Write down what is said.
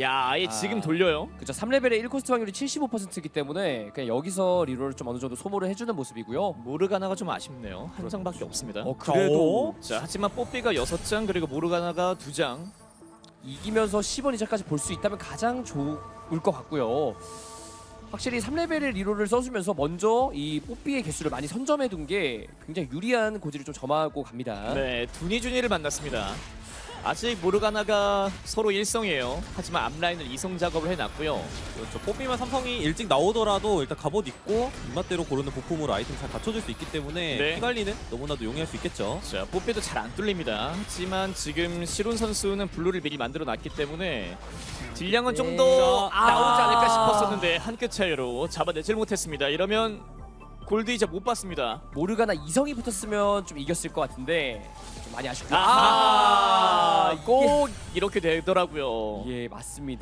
야 아예 아. 지금 돌려요. 그죠 3레벨의 1코스트 확률이 75%이기 때문에 그냥 여기서 리롤을 좀 어느 정도 소모를 해주는 모습이고요. 모르가나가 좀 아쉽네요. 한 장밖에 없습니다. 어 그래도 자 하지만 뽀삐가 여섯 장 그리고 모르가나가 두 장. 이기면서 10원 이자까지 볼 수 있다면 가장 좋을 것 같고요. 확실히 3레벨의 리롤을 써주면서 먼저 이 뽀삐의 개수를 많이 선점해둔 게 굉장히 유리한 고지를 좀 점하고 갑니다. 네 두니준이를 만났습니다. 아직 모르가나가 서로 일성이에요. 하지만 앞라인을 이성 작업을 해놨고요. 그렇죠. 뽀삐만 삼성이 일찍 나오더라도 일단 갑옷 입고 입맛대로 고르는 부품으로 아이템 잘 갖춰줄 수 있기 때문에 네. 피 관리는 너무나도 용이할 수 있겠죠. 자 뽀삐도 잘 안 뚫립니다. 하지만 지금 시론 선수는 블루를 미리 만들어 놨기 때문에 딜량은 좀 더 아. 나오지 않을까 싶었었는데 한 끗 차이로 잡아내질 못했습니다. 이러면 골드 이제 못 받습니다. 모르가나 이성이 붙었으면 좀 이겼을 것 같은데 좀 많이 아쉽고 아, 이렇게 되더라고요. 예 맞습니다.